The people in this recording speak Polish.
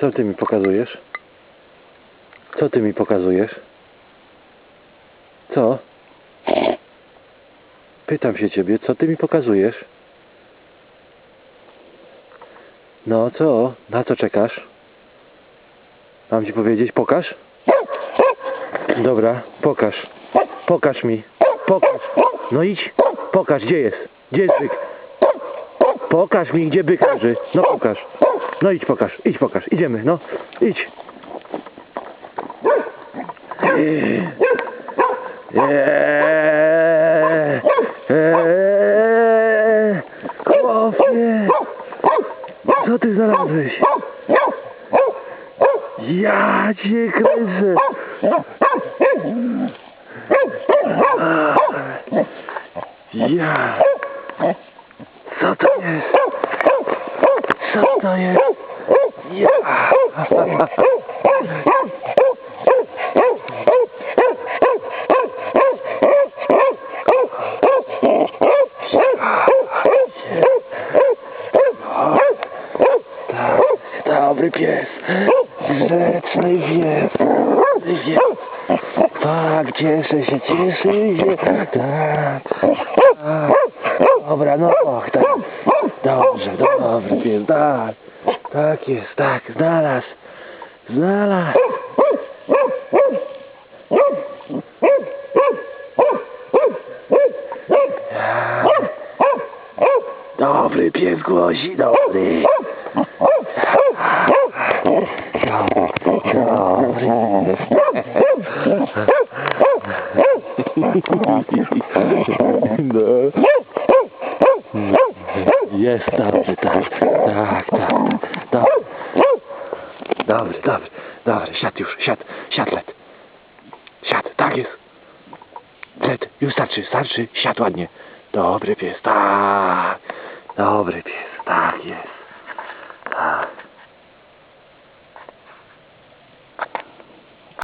Co ty mi pokazujesz? Co ty mi pokazujesz? Co? Pytam się ciebie, co ty mi pokazujesz? No co? Na co czekasz? Mam ci powiedzieć, pokaż? Dobra, pokaż. Pokaż mi. Pokaż. No idź. Pokaż, gdzie jest? Gdzie jest byk? Pokaż mi, gdzie byk leży. No pokaż. No idź pokaż, idź pokaż. Idziemy, no. Idź. Chłopie. Co ty znalazłeś? Ja cię kręcę. Ja. Co to jest? Co to jest? Ja. Dobry pies. Grzeczny pies. Tak, cieszę się, cieszę się. Tak. tak. Dobra, no och, tak. Dobrze, dobry pies, tak. Tak jest, tak, znalazł. Znalazł. Dobry pies głosi, dobry. Dobry, dobry. No. Jest dobry, tak, tak, tak, dobry. Dobry, dobry, dobry, siad już, siad, siad led. Siad, tak jest. Led, już starczy, starczy, siad ładnie. Dobry pies, tak. Dobry pies, tak jest.